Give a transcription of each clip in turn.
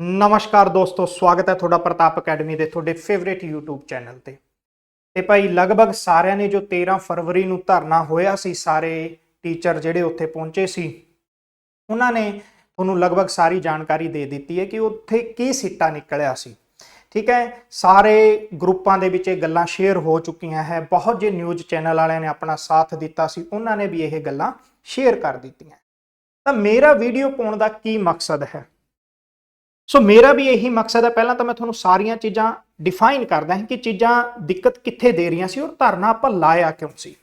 ਨਮਸਕਾਰ ਦੋਸਤੋ, ਸਵਾਗਤ ਹੈ ਤੁਹਾਡਾ ਪ੍ਰਤਾਪ ਅਕੈਡਮੀ ਦੇ ਤੁਹਾਡੇ ਫੇਵਰੇਟ YouTube ਚੈਨਲ ਤੇ। ਤੇ ਭਾਈ, ਲਗਭਗ ਸਾਰਿਆਂ ਨੇ ਜੋ 13 ਫਰਵਰੀ ਨੂੰ ਧਰਨਾ ਹੋਇਆ ਸੀ, ਸਾਰੇ ਟੀਚਰ ਜਿਹੜੇ ਉੱਥੇ ਪਹੁੰਚੇ ਸੀ, ਉਹਨਾਂ ਨੇ ਤੁਹਾਨੂੰ ਲਗਭਗ ਸਾਰੀ ਜਾਣਕਾਰੀ ਦੇ ਦਿੱਤੀ ਹੈ ਕਿ ਉੱਥੇ ਕੀ ਸਿੱਟਾ ਨਿਕਲਿਆ ਸੀ। ਠੀਕ ਹੈ, ਸਾਰੇ ਗਰੁੱਪਾਂ ਦੇ ਵਿੱਚ ਇਹ ਗੱਲਾਂ ਸ਼ੇਅਰ ਹੋ ਚੁੱਕੀਆਂ ਹੈ, ਬਹੁਤ ਜੇ ਨਿਊਜ਼ ਚੈਨਲ ਵਾਲਿਆਂ ਨੇ ਆਪਣਾ ਸਾਥ ਦਿੱਤਾ ਸੀ, ਉਹਨਾਂ ਨੇ ਵੀ ਇਹ ਗੱਲਾਂ ਸ਼ੇਅਰ ਕਰ ਦਿੱਤੀਆਂ। ਤਾਂ ਮੇਰਾ ਵੀਡੀਓ ਪਾਉਣ ਦਾ ਕੀ ਮਕਸਦ ਹੈ? ਸੋ ਮੇਰਾ ਵੀ ਇਹੀ ਮਕਸਦ ਹੈ ਪਹਿਲਾਂ ਤਾਂ ਮੈਂ ਤੁਹਾਨੂੰ ਸਾਰੀਆਂ ਚੀਜ਼ਾਂ ਡਿਫਾਈਨ ਕਰਦਾ ਹਾਂ ਕਿ ਚੀਜ਼ਾਂ ਦਿੱਕਤ ਕਿੱਥੇ ਦੇ ਰਹੀਆਂ ਸੀ ਔਰ ਧਰਨਾ ਆਪਾਂ ਲਾਇਆ ਕਿਉਂ ਸੀ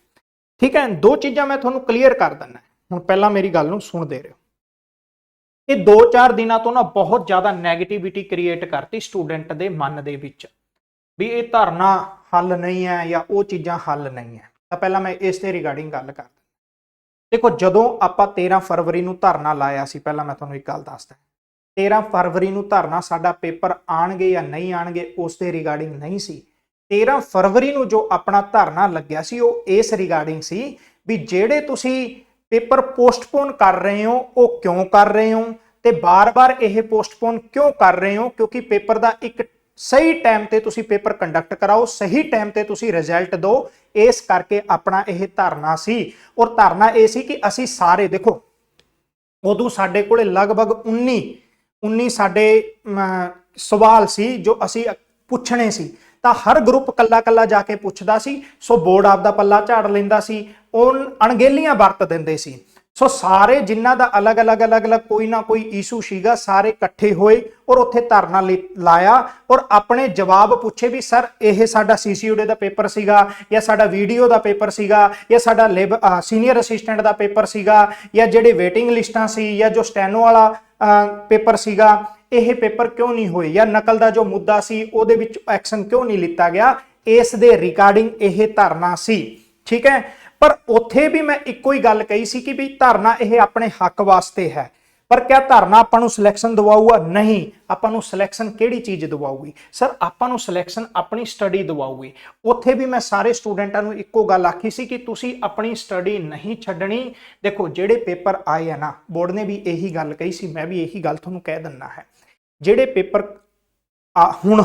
ਠੀਕ ਹੈ ਦੋ ਚੀਜ਼ਾਂ ਮੈਂ ਤੁਹਾਨੂੰ ਕਲੀਅਰ ਕਰ ਦਿੰਦਾ ਹੁਣ ਪਹਿਲਾਂ ਮੇਰੀ ਗੱਲ ਨੂੰ ਸੁਣਦੇ ਰਹੋ ਇਹ 2-4 ਦਿਨਾਂ ਤੋਂ ਨਾ ਬਹੁਤ ਜ਼ਿਆਦਾ 네ਗੇਟਿਵਿਟੀ ਕ੍ਰੀਏਟ ਕਰਤੀ ਸਟੂਡੈਂਟ ਦੇ ਮਨ ਦੇ ਵਿੱਚ ਵੀ ਇਹ ਧਰਨਾ ਹੱਲ ਨਹੀਂ ਹੈ ਜਾਂ ਉਹ ਚੀਜ਼ਾਂ ਹੱਲ ਨਹੀਂ ਹੈ ਤਾਂ ਪਹਿਲਾਂ ਮੈਂ ਇਸ 'ਤੇ ਰਿਗਾਰਡਿੰਗ ਗੱਲ ਕਰਦਾ ਦੇਖੋ ਜਦੋਂ ਆਪਾਂ 13 ਫਰਵਰੀ ਨੂੰ ਧਰਨਾ ਲਾਇਆ ਸੀ ਪਹਿਲਾਂ ਮੈਂ ਤੁਹਾਨੂੰ ਇੱਕ ਗੱਲ ਦੱਸਦਾ 13 ਫਰਵਰੀ ਨੂੰ ਧਰਨਾ ਸਾਡਾ ਪੇਪਰ ਆਣਗੇ ਜਾਂ ਨਹੀਂ ਆਣਗੇ, ਉਸ ਦੇ ਰਿਗਾਰਡਿੰਗ ਨਹੀਂ ਸੀ। 13 ਫਰਵਰੀ ਨੂੰ ਜੋ ਆਪਣਾ ਧਰਨਾ ਲੱਗਿਆ ਸੀ, ਉਹ ਇਸ ਰਿਗਾਰਡਿੰਗ ਸੀ ਵੀ ਜਿਹੜੇ ਤੁਸੀਂ ਪੇਪਰ ਪੋਸਟਪੋਨ ਕਰ ਰਹੇ ਹੋ, ਉਹ ਕਿਉਂ ਕਰ ਰਹੇ ਹੋ ਤੇ ਬਾਰ-ਬਾਰ ਇਹ ਪੋਸਟਪੋਨ ਕਿਉਂ ਕਰ ਰਹੇ ਹੋ? ਕਿਉਂਕਿ ਪੇਪਰ ਦਾ ਇੱਕ ਸਹੀ ਟਾਈਮ ਤੇ ਤੁਸੀਂ ਪੇਪਰ ਕੰਡਕਟ ਕਰਾਓ, ਸਹੀ ਟਾਈਮ ਤੇ ਤੁਸੀਂ ਰਿਜ਼ਲਟ ਦਿਓ, ਇਸ ਕਰਕੇ ਆਪਣਾ ਇਹ ਧਰਨਾ ਸੀ। ਔਰ ਧਰਨਾ ਇਹ ਸੀ ਕਿ ਅਸੀਂ ਸਾਰੇ, ਦੇਖੋ, ਉਦੋਂ ਸਾਡੇ ਕੋਲੇ ਲਗਭਗ 19 19 ਸਾਡੇ ਸਵਾਲ ਸੀ ਜੋ ਅਸੀਂ ਪੁੱਛਣੇ ਸੀ। ਤਾਂ ਹਰ ਗਰੁੱਪ ਕੱਲਾ ਕੱਲਾ ਜਾ ਕੇ ਪੁੱਛਦਾ ਸੀ, ਸੋ ਬੋਰਡ ਆਪਦਾ ਪੱਲਾ ਝਾੜ ਲੈਂਦਾ ਸੀ, ਉਹ ਅਣਗੇਲੀਆਂ ਵਰਤ ਦਿੰਦੇ ਸੀ। ਸੋ ਸਾਰੇ ਜਿਨ੍ਹਾਂ ਦਾ ਅਲੱਗ-ਅਲੱਗ ਅਲੱਗ-ਅਲੱਗ ਕੋਈ ਨਾ ਕੋਈ ਇਸ਼ੂ ਸੀਗਾ, ਸਾਰੇ ਇਕੱਠੇ ਹੋਏ ਔਰ ਉੱਥੇ ਧਰਨਾ ਲੀ- ਲਾਇਆ ਔਰ ਆਪਣੇ ਜਵਾਬ ਪੁੱਛੇ ਵੀ, ਸਰ, ਇਹ ਸਾਡਾ ਸੀਸੀਯੂਡੀ ਦਾ ਪੇਪਰ ਸੀਗਾ ਜਾਂ ਸਾਡਾ ਵੀਡੀਓ ਦਾ ਪੇਪਰ ਸੀਗਾ ਜਾਂ ਸਾਡਾ ਲੇਬ ਸੀਨੀਅਰ ਅਸਿਸਟੈਂਟ ਦਾ ਪੇਪਰ ਸੀਗਾ ਜਾਂ ਜਿਹੜੇ ਵੇਟਿੰਗ ਲਿਸਟਾਂ ਸੀ ਜਾਂ ਜੋ ਸਟੈਨੋ ਵਾਲਾ ਪੇਪਰ ਸੀਗਾ, ਇਹ ਪੇਪਰ ਕਿਉਂ ਨਹੀਂ ਹੋਏ ਜਾਂ ਨਕਲ ਦਾ ਜੋ ਮੁੱਦਾ ਸੀ, ਉਹਦੇ ਵਿੱਚ ਐਕਸ਼ਨ ਕਿਉਂ ਨਹੀਂ ਲਿੱਤਾ ਗਿਆ? ਇਸ ਦੇ ਰਿਗਾਰਡਿੰਗ ਇਹ ਧਰਨਾ ਸੀ। ਠੀਕ ਹੈ? ਪਰ ਉੱਥੇ ਵੀ ਮੈਂ ਇੱਕੋ ਹੀ ਗੱਲ ਕਹੀ ਸੀ ਕਿ ਵੀ ਧਰਨਾ ਇਹ ਆਪਣੇ ਹੱਕ ਵਾਸਤੇ ਹੈ। ਪਰ ਕਿਆ ਧਰਨਾ ਆਪਾਂ ਨੂੰ ਸਿਲੈਕਸ਼ਨ ਦਿਵਾਊਗਾ? ਨਹੀਂ। ਆਪਾਂ ਨੂੰ ਸਿਲੈਕਸ਼ਨ ਕਿਹੜੀ ਚੀਜ਼ ਦਿਵਾਊਗੀ? ਸਰ, ਆਪਾਂ ਨੂੰ ਸਿਲੈਕਸ਼ਨ ਆਪਣੀ ਸਟੱਡੀ ਦਿਵਾਊਗੀ। ਉੱਥੇ ਵੀ ਮੈਂ ਸਾਰੇ ਸਟੂਡੈਂਟਾਂ ਨੂੰ ਇੱਕੋ ਗੱਲ ਆਖੀ ਸੀ ਕਿ ਤੁਸੀਂ ਆਪਣੀ ਸਟੱਡੀ ਨਹੀਂ ਛੱਡਣੀ। ਦੇਖੋ, ਜਿਹੜੇ ਪੇਪਰ ਆਏ ਆ ਨਾ, ਬੋਰਡ ਨੇ ਵੀ ਇਹੀ ਗੱਲ ਕਹੀ ਸੀ, ਮੈਂ ਵੀ ਇਹੀ ਗੱਲ ਤੁਹਾਨੂੰ ਕਹਿ ਦਿੰਨਾ ਹੈ। ਜਿਹੜੇ ਪੇਪਰ ਆ, ਹੁਣ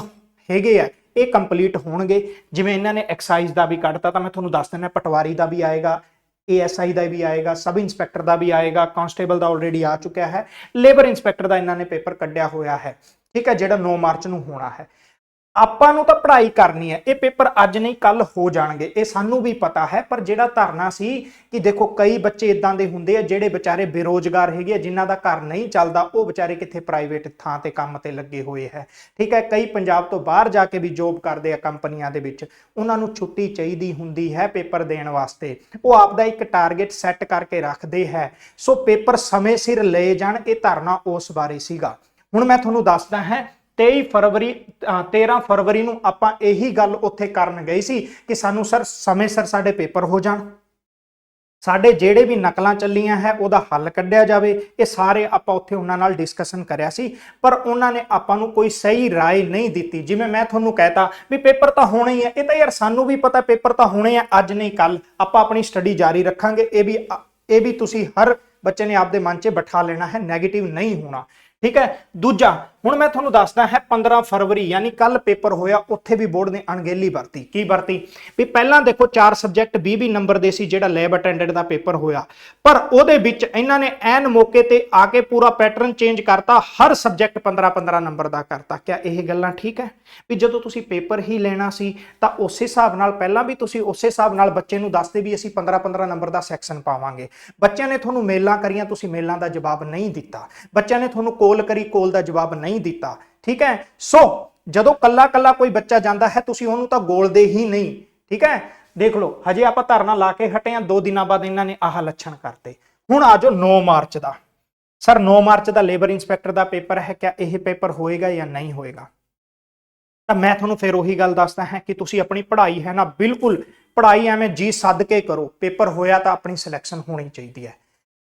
ਹੈਗੇ ਆ ਇਹ ਕੰਪਲੀਟ ਹੋਣਗੇ। ਜਿਵੇਂ ਇਹਨਾਂ ਨੇ ਐਕਸਾਈਜ਼ ਦਾ ਵੀ ਕੱਢਤਾ, ਤਾਂ ਮੈਂ ਤੁਹਾਨੂੰ ਦੱਸ ਦਿੰਦਾ, ਪਟਵਾਰੀ ਦਾ ਵੀ ਆਏਗਾ ਏਐਸਆਈ ਦਾ ਵੀ ਆਏਗਾ, ਸਬ ਇੰਸਪੈਕਟਰ ਦਾ ਵੀ ਆਏਗਾ ਕਾਂਸਟੇਬਲ ਦਾ ਆਲਰੇਡੀ ਆ ਚੁੱਕਿਆ ਹੈ। ਲੇਬਰ ਇੰਸਪੈਕਟਰ ਦਾ ਇਹਨਾਂ ਨੇ ਪੇਪਰ ਕੱਢਿਆ ਹੋਇਆ ਹੈ। ਠੀਕ ਹੈ, ਜਿਹੜਾ 9 ਮਾਰਚ ਨੂੰ ਹੋਣਾ ਹੈ। ਆਪਾਂ ਨੂੰ ਤਾਂ ਪੜ੍ਹਾਈ ਕਰਨੀ ਹੈ। ਇਹ ਪੇਪਰ ਅੱਜ ਨਹੀਂ ਕੱਲ ਹੋ ਜਾਣਗੇ। ਇਹ ਸਾਨੂੰ ਵੀ ਪਤਾ ਹੈ, ਪਰ ਜਿਹੜਾ ਧਰਨਾ ਸੀ ਕਿ ਦੇਖੋ ਕਈ ਬੱਚੇ ਇਦਾਂ ਦੇ ਹੁੰਦੇ ਆ ਜਿਹੜੇ ਵਿਚਾਰੇ ਬੇਰੋਜ਼ਗਾਰ ਹੈਗੇ ਆ, ਜਿਨ੍ਹਾਂ ਦਾ ਘਰ ਨਹੀਂ ਚੱਲਦਾ, ਉਹ ਵਿਚਾਰੇ ਕਿੱਥੇ ਪ੍ਰਾਈਵੇਟ ਥਾਂ ਤੇ ਕੰਮ ਤੇ ਲੱਗੇ ਹੋਏ ਹੈ। ਠੀਕ ਹੈ, ਕਈ ਪੰਜਾਬ ਤੋਂ ਬਾਹਰ ਜਾ ਕੇ ਵੀ ਜੋਬ ਕਰਦੇ ਆ ਕੰਪਨੀਆਂ ਦੇ ਵਿੱਚ। ਉਹਨਾਂ ਨੂੰ ਛੁੱਟੀ ਚਾਹੀਦੀ ਹੁੰਦੀ ਹੈ ਪੇਪਰ ਦੇਣ ਵਾਸਤੇ। ਉਹ ਆਪਦਾ ਇੱਕ ਟਾਰਗੇਟ ਸੈੱਟ ਕਰਕੇ ਰੱਖਦੇ ਹੈ। ਸੋ ਪੇਪਰ ਸਮੇਂ ਸਿਰ ਲਏ ਜਾਣ ਇਹ ਧਰਨਾ ਉਸ ਬਾਰੇ ਸੀਗਾ। ਹੁਣ ਮੈਂ ਤੁਹਾਨੂੰ ਦੱਸਦਾ ਹੈ 23 ਫਰਵਰੀ 13 ਫਰਵਰੀ ਨੂੰ ਆਪਾਂ ਇਹੀ ਗੱਲ ਉੱਥੇ ਕਰਨ ਗਏ ਸੀ ਕਿ ਸਾਨੂੰ ਸਰ ਸਮੇਂ ਸਰ ਸਾਡੇ ਪੇਪਰ ਹੋ ਜਾਣ। ਸਾਡੇ ਜਿਹੜੇ ਵੀ ਨਕਲਾਂ ਚੱਲੀਆਂ ਹੈ, ਉਹਦਾ ਹੱਲ ਕੱਢਿਆ ਜਾਵੇ। ਇਹ ਸਾਰੇ ਆਪਾਂ ਉੱਥੇ ਉਹਨਾਂ ਨਾਲ ਡਿਸਕਸ਼ਨ ਕਰਿਆ ਸੀ। ਪਰ ਉਹਨਾਂ ਨੇ ਆਪਾਂ ਨੂੰ ਕੋਈ ਸਹੀ ਰਾਏ ਨਹੀਂ ਦਿੱਤੀ। ਜਿਵੇਂ ਮੈਂ ਤੁਹਾਨੂੰ ਕਹਿਤਾ ਵੀ ਪੇਪਰ ਤਾਂ ਹੋਣੇ ਹੀ ਹੈ ਇਹ ਤਾਂ ਯਾਰ ਸਾਨੂੰ ਵੀ ਪਤਾ ਪੇਪਰ ਤਾਂ ਹੋਣੇ ਆ, ਅੱਜ ਨਹੀਂ ਕੱਲ। ਆਪਾਂ ਆਪਣੀ ਸਟੱਡੀ ਜਾਰੀ ਰੱਖਾਂਗੇ। ਇਹ ਵੀ ਇਹ ਵੀ ਤੁਸੀਂ ਹਰ ਬੱਚੇ ਨੇ ਆਪਦੇ ਮਨ 'ਚ ਬਿਠਾ ਲੈਣਾ ਹੈ। 네ਗੇਟਿਵ ਨਹੀਂ ਹੋਣਾ। ਠੀਕ ਹੈ? ਦੂਜਾ ਹੁਣ ਮੈਂ ਤੁਹਾਨੂੰ ਦੱਸਦਾ ਹੈ 15 ਫਰਵਰੀ, ਯਾਨੀ ਕੱਲ ਪੇਪਰ ਹੋਇਆ, ਉੱਥੇ ਵੀ ਬੋਰਡ ਨੇ ਅਣਗਹਿਲੀ ਵਰਤੀ। ਕੀ ਵਰਤੀ? ਵੀ ਪਹਿਲਾਂ ਦੇਖੋ, ਚਾਰ ਸਬਜੈਕਟ 20 20 ਨੰਬਰ ਦੇ ਸੀ, ਜਿਹੜਾ ਲੈਬ ਅਟੈਂਡੈਂਟ ਦਾ ਪੇਪਰ ਹੋਇਆ। ਪਰ ਉਹਦੇ ਵਿੱਚ ਇਹਨਾਂ ਨੇ ਐਨ ਮੌਕੇ ਤੇ ਆ ਕੇ ਪੂਰਾ ਪੈਟਰਨ ਚੇਂਜ ਕਰਤਾ, ਹਰ ਸਬਜੈਕਟ 15 15 ਨੰਬਰ ਦਾ ਕਰਤਾ। ਕਿਆ ਇਹ ਗੱਲਾਂ ਠੀਕ ਹੈ? ਵੀ ਜਦੋਂ ਤੁਸੀਂ ਪੇਪਰ ਹੀ ਲੈਣਾ ਸੀ, ਤਾਂ ਉਸੇ ਹਿਸਾਬ ਨਾਲ ਪਹਿਲਾਂ ਵੀ ਤੁਸੀਂ ਉਸੇ ਹਿਸਾਬ ਨਾਲ ਬੱਚੇ ਨੂੰ ਦੱਸਦੇ ਵੀ ਅਸੀਂ 15 15 ਨੰਬਰ ਦਾ ਸੈਕਸ਼ਨ ਪਾਵਾਂਗੇ। ਬੱਚਿਆਂ ਨੇ ਤੁਹਾਨੂੰ ਮੇਲਾਂ ਕਰੀਆਂ, ਤੁਸੀਂ ਮੇਲਾਂ ਦਾ ਜਵਾਬ ਨਹੀਂ ਦਿੱਤਾ। ਬੱਚਿਆਂ ਨੇ ਤੁਹਾਨੂੰ ਕੋਲ ਕਰੀ, ਕੋਲ ਦਾ ਜਵਾਬ ਨਹੀਂ ਦਿੱਤਾ, ਠੀਕ ਹੈ? ਸੋ ਜਦੋਂ ਕੱਲਾ ਕੱਲਾ ਕੋਈ ਬੱਚਾ ਜਾਂਦਾ ਹੈ, ਤੁਸੀਂ ਉਹਨੂੰ ਤਾਂ ਗੋਲਦੇ ਹੀ ਨਹੀਂ, ਠੀਕ ਹੈ? ਦੇਖ ਲਓ, ਹਜੇ ਆਪਾਂ ਧਰਨਾ ਲਾ ਕੇ ਹਟੇ ਆ ਦੋ ਦਿਨਾਂ ਬਾਅਦ ਇਹਨਾਂ ਨੇ ਆਹ ਲੱਛਣ ਕਰਤੇ। ਹੁਣ ਆ 9 ਮਾਰਚ ਦਾ। ਸਰ 9 ਮਾਰਚ ਦਾ ਲੇਬਰ ਇੰਸਪੈਕਟਰ ਦਾ ਪੇਪਰ ਹੈ, ਕਿਆ ਇਹ ਪੇਪਰ ਹੋਏਗਾ ਜਾਂ ਨਹੀਂ ਹੋਏਗਾ? ਤਾਂ ਮੈਂ ਤੁਹਾਨੂੰ ਫਿਰ ਉਹੀ ਗੱਲ ਦੱਸਦਾ ਹਾਂ ਕਿ ਤੁਸੀਂ ਆਪਣੀ ਪੜ੍ਹਾਈ ਹੈ ਨਾ, ਬਿਲਕੁਲ ਪੜ੍ਹਾਈ ਐਵੇਂ ਜੀ ਸੱਦ ਕੇ ਕਰੋ, ਪੇਪਰ ਹੋਇਆ ਤਾਂ ਆਪਣੀ ਸਿਲੈਕਸ਼ਨ ਹੋਣੀ ਚਾਹੀਦੀ ਹੈ।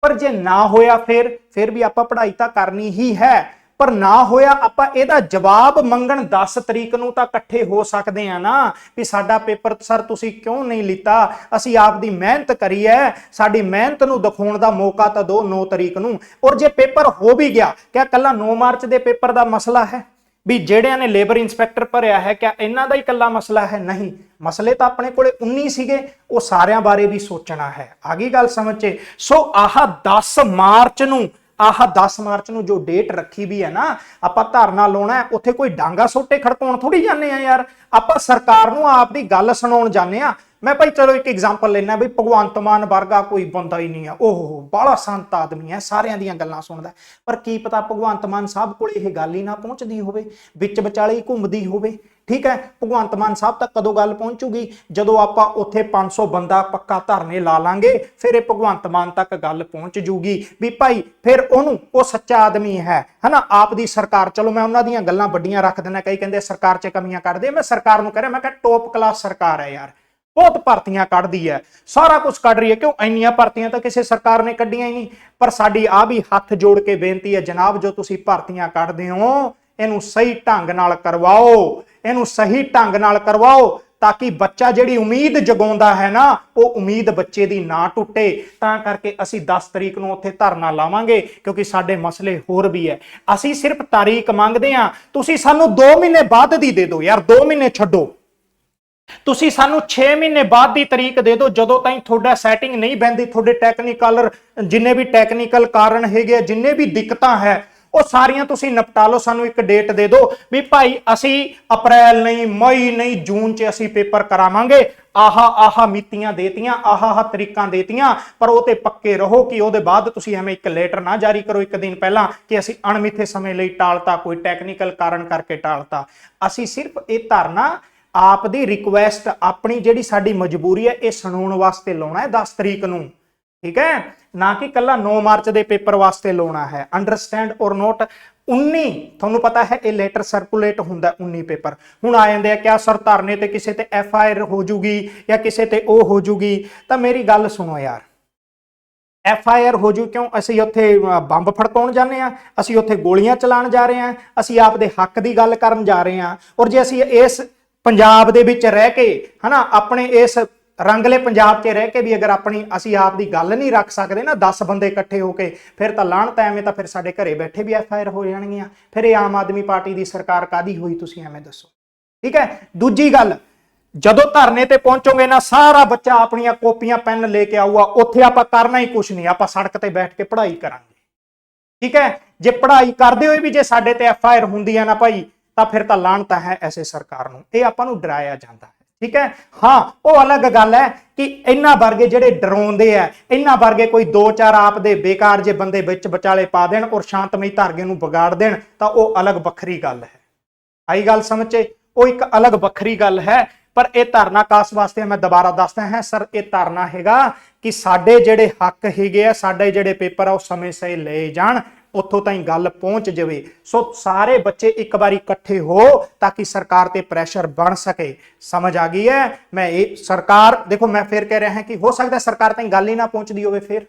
ਪਰ ਜੇ ਨਾ ਹੋਇਆ ਫਿਰ ਫਿਰ ਵੀ ਆਪਾਂ ਪੜ੍ਹਾਈ ਤਾਂ ਕਰਨੀ ਹੀ ਹੈ। ਪਰ ਨਾ ਹੋਇਆ ਆਪਾਂ ਇਹਦਾ ਜਵਾਬ ਮੰਗਣ 10 ਤਰੀਕ ਨੂੰ ਤਾਂ ਇਕੱਠੇ ਹੋ ਸਕਦੇ ਆ ਨਾ ਵੀ ਸਾਡਾ ਪੇਪਰ ਸਰ ਤੁਸੀਂ ਕਿਉਂ ਨਹੀਂ ਲਿੱਤਾ? ਅਸੀਂ ਆਪ ਦੀ ਮਿਹਨਤ ਕਰੀ ਹੈ ਸਾਡੀ ਮਿਹਨਤ ਨੂੰ ਦਿਖਾਉਣ ਦਾ ਮੌਕਾ ਤਾਂ ਦਿਓ 9 ਤਰੀਕ ਨੂੰ। ਔਰ ਜੇ ਪੇਪਰ ਹੋ ਵੀ ਗਿਆ, ਕਿਆ ਕੱਲਾ 9 ਮਾਰਚ ਦੇ ਪੇਪਰ ਦਾ ਮਸਲਾ ਹੈ? ਵੀ ਜਿਹੜਿਆਂ ਨੇ ਲੇਬਰ ਇਨਸਪੈਕਟਰ ਭਰਿਆ ਹੈ, ਕਿਆ ਇਹਨਾਂ ਦਾ ਹੀ ਇਕੱਲਾ ਮਸਲਾ ਹੈ? ਨਹੀਂ। ਮਸਲੇ ਤਾਂ ਆਪਣੇ ਕੋਲੇ 19 ਸੀਗੇ, ਉਹ ਸਾਰਿਆਂ ਬਾਰੇ ਵੀ ਸੋਚਣਾ ਹੈ। ਆ ਗਈ ਗੱਲ ਸਮਝ 'ਚ। ਸੋ ਆਹ 10 ਮਾਰਚ ਨੂੰ ਆਹ 10 ਮਾਰਚ ਨੂੰ ਜੋ ਡੇਟ ਰੱਖੀ ਵੀ ਹੈ ਨਾ, ਆਪਾਂ ਧਰਨਾ ਲਾਉਣਾ ਹੈ, ਉੱਥੇ ਕੋਈ ਡਾਂਗਾ ਸੋਟੇ ਖੜਕਾਉਣ ਥੋੜੀ ਜਾਂਦੇ ਆ ਯਾਰ। ਆਪਾਂ ਸਰਕਾਰ ਨੂੰ ਆਪ ਦੀ ਗੱਲ ਸੁਣਾਉਣ ਜਾਂਦੇ ਆ ਮੈਂ ਭਾਈ ਚਲੋ ਇੱਕ ਐਗਜ਼ਾਮਪਲ ਲੈਣਾ ਵੀ ਭਗਵੰਤ ਮਾਨ ਵਰਗਾ ਕੋਈ ਬੰਦਾ ਹੀ ਨਹੀਂ ਆ। ਓਹ ਬਾਲਾ ਸੰਤ ਆਦਮੀ ਹੈ, ਸਾਰਿਆਂ ਦੀਆਂ ਗੱਲਾਂ ਸੁਣਦਾ ਪਰ ਕੀ ਪਤਾ ਭਗਵੰਤ ਮਾਨ ਸਾਹਿਬ ਕੋਲ ਇਹ ਗੱਲ ਹੀ ਨਾ ਪਹੁੰਚਦੀ ਹੋਵੇ, ਵਿੱਚ ਵਿਚਾਲੇ ਹੀ ਘੁੰਮਦੀ ਹੋਵੇ। ਠੀਕ ਹੈ? ਭਗਵੰਤ ਮਾਨ ਸਾਹਿਬ ਤੱਕ ਕਦੋਂ ਗੱਲ ਪਹੁੰਚੂਗੀ? ਜਦੋਂ ਆਪਾਂ ਉੱਥੇ 500 ਬੰਦਾ ਪੱਕਾ ਧਰਨੇ ਲਾ ਲਾਂਗੇ, ਫਿਰ ਇਹ ਭਗਵੰਤ ਮਾਨ ਤੱਕ ਗੱਲ ਪਹੁੰਚ ਜੂਗੀ। ਵੀ ਭਾਈ, ਫਿਰ ਉਹਨੂੰ, ਉਹ ਸੱਚਾ ਆਦਮੀ ਹੈ। ਹਨਾ? ਆਪ ਦੀ ਸਰਕਾਰ, ਚਲੋ ਮੈਂ ਉਹਨਾਂ ਦੀਆਂ ਗੱਲਾਂ ਵੱਡੀਆਂ ਰੱਖ ਦਿੰਦਾ, ਕਈ ਕਹਿੰਦੇ ਸਰਕਾਰ 'ਚ ਕਮੀਆਂ ਕੱਢਦੇ। ਮੈਂ ਸਰਕਾਰ ਨੂੰ ਕਹਿ ਰਿਹਾ, ਮੈਂ ਕਿਹਾ ਟੌਪ ਕਲਾਸ ਸਰਕਾਰ ਹੈ ਯਾਰ। ਬਹੁਤ ਭਰਤੀਆਂ ਕੱਢਦੀ ਹੈ। ਸਾਰਾ ਕੁਝ ਕੱਢ ਰਹੀ ਹੈ। ਕਿਉਂ? ਇੰਨੀਆਂ ਭਰਤੀਆਂ ਤਾਂ ਕਿਸੇ ਸਰਕਾਰ ਨੇ ਕੱਢੀਆਂ ਹੀ ਨਹੀਂ। ਪਰ ਸਾਡੀ ਆ ਵੀ ਹੱਥ ਜੋੜ ਕੇ ਬੇਨਤੀ ਹੈ, ਜਨਾਬ, ਜੋ ਤੁਸੀਂ ਭਰਤੀਆਂ ਕੱਢਦੇ ਹੋ, ਇਹਨੂੰ ਸਹੀ ਢੰਗ ਨਾਲ ਕਰਵਾਓ। ਇਹਨੂੰ ਸਹੀ ਢੰਗ ਨਾਲ ਕਰਵਾਓ ਤਾਂ ਕਿ ਬੱਚਾ ਜਿਹੜੀ ਉਮੀਦ ਜਗਾਉਂਦਾ ਹੈ ਨਾ ਉਹ ਉਮੀਦ ਬੱਚੇ ਦੀ ਨਾ ਟੁੱਟੇ। ਤਾਂ ਕਰਕੇ ਅਸੀਂ 10 ਤਰੀਕ ਨੂੰ ਉੱਥੇ ਧਰਨਾ ਲਾਵਾਂਗੇ ਕਿਉਂਕਿ ਸਾਡੇ ਮਸਲੇ ਹੋਰ ਵੀ ਹੈ। ਅਸੀਂ ਸਿਰਫ ਤਾਰੀਖ ਮੰਗਦੇ ਹਾਂ। ਤੁਸੀਂ ਸਾਨੂੰ 2 ਮਹੀਨੇ ਬਾਅਦ ਦੀ ਦੇ ਦਿਓ ਯਾਰ 2 ਮਹੀਨੇ ਛੱਡੋ। ਤੁਸੀਂ ਸਾਨੂੰ 6 ਮਹੀਨੇ ਬਾਅਦ ਦੀ ਤਰੀਕ ਦੇ ਦਿਓ ਜਦੋਂ ਤਾਈਂ ਤੁਹਾਡਾ ਸੈਟਿੰਗ ਨਹੀਂ ਬੈਂਦੀ ਤੁਹਾਡੇ ਟੈਕਨੀਕਲ ਜਿੰਨੇ ਵੀ ਟੈਕਨੀਕਲ ਕਾਰਨ ਹੈਗੇ ਆ, ਜਿੰਨੇ ਵੀ ਦਿੱਕਤਾਂ ਹੈ ਉਹ ਸਾਰੀਆਂ ਤੁਸੀਂ ਨਿਪਟਾ ਲਓ, ਸਾਨੂੰ ਇੱਕ ਡੇਟ ਦੇ ਦਿਓ ਵੀ ਭਾਈ ਅਸੀਂ ਅਪ੍ਰੈਲ ਨਹੀਂ, ਮਈ ਨਹੀਂ, ਜੂਨ 'ਚ ਅਸੀਂ ਪੇਪਰ ਕਰਾਵਾਂਗੇ। ਆਹਾ ਆਹਾ ਮਿਤੀਆਂ ਦੇਤੀਆਂ, ਆਹਾ ਆਹਾ ਤਰੀਕਾਂ ਦੇਤੀਆਂ, ਪਰ ਉਹ ਤੇ ਪੱਕੇ ਰਹੋ ਕਿ ਉਹਦੇ ਬਾਅਦ ਤੁਸੀਂ ਐਵੇਂ ਇੱਕ ਲੈਟਰ ਨਾ ਜਾਰੀ ਕਰੋ ਇੱਕ ਦਿਨ ਪਹਿਲਾਂ ਕਿ ਅਸੀਂ ਅਣਮਿੱਥੇ ਸਮੇਂ ਲਈ ਟਾਲਤਾ, ਕੋਈ ਟੈਕਨੀਕਲ ਕਾਰਨ ਕਰਕੇ ਟਾਲਤਾ। ਅਸੀਂ ਸਿਰਫ ਇਹ ਧਰਨਾ ਆਪ ਦੀ ਰਿਕੁਐਸਟ ਆਪਣੀ ਜਿਹੜੀ ਸਾਡੀ ਮਜਬੂਰੀ ਹੈ, ਇਹ ਸੁਣਾਉਣ ਵਾਸਤੇ ਲਾਉਣਾ ਹੈ 10 ਤਰੀਕ ਨੂੰ। ਠੀਕ ਹੈ? ਨਾ ਕਿ ਕੱਲਾ 9 ਮਾਰਚ ਦੇ ਪੇਪਰ ਵਾਸਤੇ ਲਾਉਣਾ ਹੈ। ਅੰਡਰਸਟੈਂਡ ਔਰ ਨੋਟ 19 ਤੁਹਾਨੂੰ ਪਤਾ ਹੈ, ਇਹ ਲੈਟਰ ਸਰਕੂਲੇਟ ਹੁੰਦਾ 19 ਪੇਪਰ। ਹੁਣ ਆ ਜਾਂਦੇ ਆ, ਕਿਆ ਸਰ ਧਰਨੇ ਤੇ ਕਿਸੇ ਤੇ ਐਫ ਆਈ ਆਰ ਹੋ ਜੂਗੀ ਜਾਂ ਕਿਸੇ ਤੇ ਉਹ ਹੋ ਜੂਗੀ? ਤਾਂ ਮੇਰੀ ਗੱਲ ਸੁਣੋ ਯਾਰ। ਐਫ ਆਈ ਆਰ ਹੋ ਜੂ ਕਿਉਂ? ਅਸੀਂ ਉੱਥੇ ਬੰਬ ਫੜਕਾਉਣ ਜਾਂਦੇ ਆ, ਅਸੀਂ ਉੱਥੇ ਗੋਲੀਆਂ ਚਲਾਉਣ ਜਾ ਰਹੇ ਆ, ਅਸੀਂ ਆਪਦੇ ਹੱਕ ਦੀ ਗੱਲ ਕਰਨ ਜਾ ਰਹੇ ਆ। ਔਰ ਜੇ ਅਸੀਂ ਇਸ ਪੰਜਾਬ ਦੇ ਵਿੱਚ ਰਹਿ ਕੇ, ਹਨਾ, ਆਪਣੇ ਇਸ ਰੰਗਲੇ ਪੰਜਾਬ 'ਚ ਰਹਿ ਕੇ ਵੀ ਅਗਰ ਆਪਣੀ ਅਸੀਂ ਆਪ ਦੀ ਗੱਲ ਨਹੀਂ ਰੱਖ ਸਕਦੇ ਨਾ 10 ਬੰਦੇ ਇਕੱਠੇ ਹੋ ਕੇ, ਫਿਰ ਤਾਂ ਲਾਹਣਤ ਐਵੇਂ ਤਾਂ ਫਿਰ ਸਾਡੇ ਘਰੇ ਬੈਠੇ ਵੀ ਐਫ ਆਈ ਆਰ ਹੋ ਜਾਣਗੀਆਂ। ਫਿਰ ਇਹ ਆਮ ਆਦਮੀ ਪਾਰਟੀ ਦੀ ਸਰਕਾਰ ਕਾਦੀ ਹੋਈ, ਤੁਸੀਂ ਐਵੇਂ ਦੱਸੋ। ਠੀਕ ਹੈ? ਦੂਜੀ ਗੱਲ, ਜਦੋਂ ਧਰਨੇ ਤੇ ਪਹੁੰਚੋਗੇ ਨਾ, ਸਾਰਾ ਬੱਚਾ ਆਪਣੀਆਂ ਕਾਪੀਆਂ, ਪੈਨ ਲੈ ਕੇ ਆਊਗਾ, ਉੱਥੇ ਆਪਾਂ ਕਰਨਾ ਹੀ ਕੁਝ ਨਹੀਂ, ਆਪਾਂ ਸੜਕ ਤੇ ਬੈਠ ਕੇ ਪੜ੍ਹਾਈ ਕਰਾਂਗੇ। ਠੀਕ ਹੈ? ਜੇ ਪੜ੍ਹਾਈ ਕਰਦੇ ਹੋਏ ਵੀ ਜੇ ਸਾਡੇ ਤੇ ਐਫ ਆਈ ਆਰ ਹੁੰਦੀ ਹੈ ਨਾ ਭਾਈ, ਤਾਂ ਫਿਰ ਤਾਂ ਲਾਹਣਤ ਹੈ ਐਸੇ ਸਰਕਾਰ ਨੂੰ। ਇਹ ਆਪਾਂ ਨੂੰ ਡਰਾਇਆ ਜਾਂਦਾ ਹੈ। ਠੀਕ ਹੈ? ਹਾਂ, ਉਹ ਅਲੱਗ ਗੱਲ ਹੈ ਕਿ ਇਹਨਾਂ ਵਰਗੇ ਜਿਹੜੇ ਡਰਾਉਂਦੇ ਆ, ਇਹਨਾਂ ਵਰਗੇ ਕੋਈ ਦੋ ਚਾਰ ਆਪ ਦੇ ਬੇਕਾਰ ਜੇ ਬੰਦੇ ਵਿੱਚ ਵਿਚਾਲੇ ਪਾ ਦੇਣ ਔਰ ਸ਼ਾਂਤਮਈ ਧਾਰਗੇ ਨੂੰ ਵਿਗਾੜ ਦੇਣ, ਤਾਂ ਉਹ ਅਲੱਗ ਵੱਖਰੀ ਗੱਲ ਹੈ। ਆਈ ਗੱਲ ਸਮਝੇ? ਉਹ ਇੱਕ ਅਲੱਗ ਵੱਖਰੀ ਗੱਲ ਹੈ ਪਰ ਇਹ ਧਾਰਨਾ ਕਾਸ ਵਾਸਤੇ ਮੈਂ ਦੁਬਾਰਾ ਦੱਸਦਾ ਹਾਂ, ਸਰ, ਇਹ ਧਰਨਾ ਹੈਗਾ ਕਿ ਸਾਡੇ ਜਿਹੜੇ ਹੱਕ ਹੈਗੇ ਆ, ਸਾਡੇ ਜਿਹੜੇ ਪੇਪਰ ਆ, ਉਹ ਸਮੇਂ ਸਿਰ ਲਏ ਜਾਣ, ਉੱਥੋਂ ਤਾਈਂ ਗੱਲ ਪਹੁੰਚ ਜਾਵੇ। ਸੋ ਸਾਰੇ ਬੱਚੇ ਇੱਕ ਵਾਰੀ ਇਕੱਠੇ ਹੋ ਤਾਂ ਕਿ ਸਰਕਾਰ ਤੇ ਪ੍ਰੈਸ਼ਰ ਬਣ ਸਕੇ। ਸਮਝ ਆ ਗਈ ਹੈ? ਮੈਂ ਇਹ ਸਰਕਾਰ, ਦੇਖੋ, ਮੈਂ ਫੇਰ ਕਹਿ ਰਿਹਾ ਹਾਂ ਕਿ ਹੋ ਸਕਦਾ ਸਰਕਾਰ ਤਾਈਂ ਗੱਲ ਹੀ ਨਾ ਪਹੁੰਚਦੀ ਹੋਵੇ ਫੇਰ।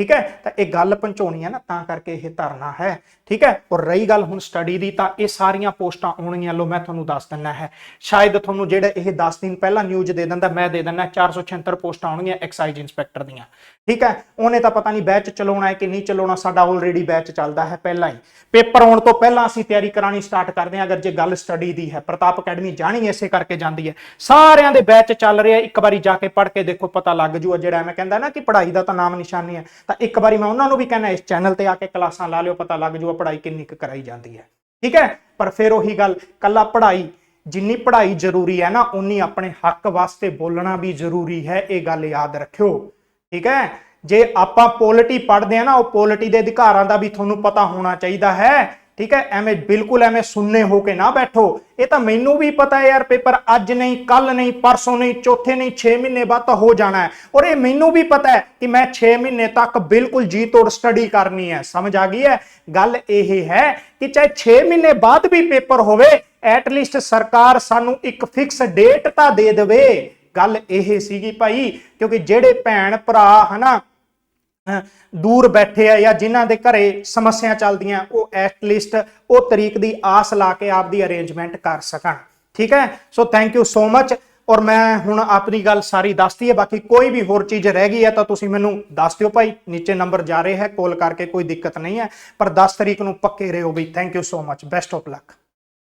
ਠੀਕ ਹੈ? ਤਾਂ ਇਹ ਗੱਲ ਪਹੁੰਚਾਉਣੀ ਹੈ ਨਾ, ਤਾਂ ਕਰਕੇ ਇਹ ਧਰਨਾ ਹੈ। ਠੀਕ ਹੈ? ਔਰ ਰਹੀ ਗੱਲ ਹੁਣ ਸਟੱਡੀ ਦੀ, ਤਾਂ ਇਹ ਸਾਰੀਆਂ ਪੋਸਟਾਂ ਆਉਣਗੀਆਂ। ਲੋ ਮੈਂ ਤੁਹਾਨੂੰ ਦੱਸ ਦਿੰਨਾ ਹੈ। ਸ਼ਾਇਦ ਤੁਹਾਨੂੰ ਜਿਹੜਾ ਇਹ 10 ਦਿਨ ਪਹਿਲਾਂ ਨਿਊਜ਼ ਦੇ ਦਿੰਦਾ, ਮੈਂ ਦੇ ਦਿੰਨਾ 476 ਪੋਸਟਾਂ ਆਉਣਗੀਆਂ ਐਕਸਾਈਜ਼ ਇੰਸਪੈਕਟਰ ਦੀਆਂ। ਠੀਕ ਹੈ? ਉਹਨੇ ਤਾਂ ਪਤਾ ਨਹੀਂ ਬੈਚ ਚਲਾਉਣਾ ਹੈ ਕਿ ਨਹੀਂ ਚਲਾਉਣਾ, ਸਾਡਾ ਆਲਰੇਡੀ ਬੈਚ ਚੱਲਦਾ ਹੈ ਪਹਿਲਾਂ ਹੀ। ਪੇਪਰ ਆਉਣ ਤੋਂ ਪਹਿਲਾਂ ਅਸੀਂ ਤਿਆਰੀ ਕਰਾਣੀ ਸਟਾਰਟ ਕਰਦੇ ਹਾਂ, ਅਗਰ ਜੇ ਗੱਲ ਸਟੱਡੀ ਦੀ ਹੈ। ਪ੍ਰਤਾਪ ਅਕੈਡਮੀ ਜਾਣੀ ਇਸੇ ਕਰਕੇ ਜਾਂਦੀ ਹੈ। ਸਾਰਿਆਂ ਦੇ ਬੈਚ ਚੱਲ ਰਿਹਾ, ਇੱਕ ਵਾਰੀ ਜਾ ਕੇ ਪੜ੍ਹ ਕੇ ਦੇਖੋ, ਪਤਾ ਲੱਗ ਜੂਗਾ। ਜਿਹੜਾ ਮੈਂ ਕਹਿੰਦਾ ਨਾ ਕਿ ਪੜ੍ਹਾਈ ਦਾ ਤਾਂ ਨਾਮ ਨਿਸ਼ਾਨੀ ਹੈ। ਤਾਂ ਇੱਕ ਵਾਰੀ ਮੈਂ ਉਹਨਾਂ ਨੂੰ ਵੀ ਕਹਿੰਦਾ ਇਸ ਚੈਨਲ ਤੇ ਆ ਕੇ ਕਲਾਸਾਂ ਲਾ ਲਿਓ, ਪਤਾ ਲੱਗ ਜੂਗਾ ਪੜ੍ਹਾਈ ਕਿੰਨੀ ਕੁ ਕਰਾਈ ਜਾਂਦੀ ਹੈ। ਠੀਕ ਹੈ? ਪਰ ਫਿਰ ਉਹੀ ਗੱਲ, ਕੱਲਾ ਪੜ੍ਹਾਈ, ਜਿੰਨੀ ਪੜ੍ਹਾਈ ਜ਼ਰੂਰੀ ਹੈ ਨਾ, ਉਨੀ ਆਪਣੇ ਹੱਕ ਵਾਸਤੇ ਬੋਲਣਾ ਵੀ ਜ਼ਰੂਰੀ ਹੈ, ਇਹ ਗੱਲ ਯਾਦ ਰੱਖਿਓ। ਠੀਕ ਹੈ? ਜੇ ਆਪਾਂ ਪੋਲਿਟੀ ਪੜ੍ਹਦੇ ਆ ਨਾ, ਉਹ ਪੋਲਿਟੀ ਦੇ ਅਧਿਕਾਰਾਂ ਦਾ ਵੀ ਤੁਹਾਨੂੰ ਪਤਾ ਹੋਣਾ ਚਾਹੀਦਾ ਹੈ। ਠੀਕ ਹੈ? ਐਵੇਂ ਬਿਲਕੁਲ ਐਵੇਂ ਸੁਣਨੇ ਹੋ ਕੇ ਨਾ ਬੈਠੋ। ਇਹ ਤਾਂ ਮੈਨੂੰ ਵੀ ਪਤਾ ਹੈ ਯਾਰ ਪੇਪਰ, ਅੱਜ ਨਹੀਂ ਕੱਲ ਨਹੀਂ, ਪਰਸੋਂ ਨਹੀਂ, ਚੌਥੇ ਨਹੀਂ 6 ਮਹੀਨੇ ਬਾਅਦ ਤਾਂ ਹੋ ਜਾਣਾ ਹੈ। ਔਰ ਇਹ ਮੈਨੂੰ ਵੀ ਪਤਾ ਹੈ ਕਿ ਮੈਂ 6 ਮਹੀਨੇ ਤੱਕ ਬਿਲਕੁਲ ਜੀ ਤੋੜ ਸਟੱਡੀ ਕਰਨੀ ਹੈ। ਸਮਝ ਆ ਗਈ ਹੈ? ਗੱਲ ਇਹ ਹੈ ਕਿ ਚਾਹੇ 6 ਮਹੀਨੇ ਬਾਅਦ ਵੀ ਪੇਪਰ ਹੋਵੇ ਐਟ ਲੀਸਟ ਸਰਕਾਰ ਸਾਨੂੰ ਇੱਕ ਫਿਕਸ ਡੇਟ ਤਾਂ ਦੇ ਦੇਵੇ। ਗੱਲ ਇਹ ਸੀਗੀ ਭਾਈ, ਕਿਉਂਕਿ ਜਿਹੜੇ ਭੈਣ ਭਰਾ ਹਨਾ ਅਹ ਦੂਰ ਬੈਠੇ ਆ ਜਾਂ ਜਿਨ੍ਹਾਂ ਦੇ ਘਰੇ ਸਮੱਸਿਆ ਚੱਲਦੀਆਂ, ਉਹ ਐਟ ਲੀਸਟ ਉਹ ਤਰੀਕ ਦੀ ਆਸ ਲਾ ਕੇ ਆਪਦੀ ਅਰੇਂਜਮੈਂਟ ਕਰ ਸਕਣ। ਠੀਕ ਹੈ? So thank you so much ਔਰ ਮੈਂ ਹੁਣ ਆਪਣੀ ਗੱਲ ਸਾਰੀ ਦੱਸਤੀ ਹੈ ਬਾਕੀ ਕੋਈ ਵੀ ਹੋਰ ਚੀਜ਼ ਰਹਿ ਗਈ ਹੈ ਤਾਂ ਤੁਸੀਂ ਮੈਨੂੰ ਦੱਸ ਦਿਓ ਭਾਈ। ਨੀਚੇ ਨੰਬਰ ਜਾ ਰਹੇ ਹੈ ਕਾਲ ਕਰਕੇ ਕੋਈ ਦਿੱਕਤ ਨਹੀਂ ਹੈ, ਪਰ 10 ਤਰੀਕ ਨੂੰ ਪੱਕੇ ਰਹੋ ਵੀ। Thank you so much best of luck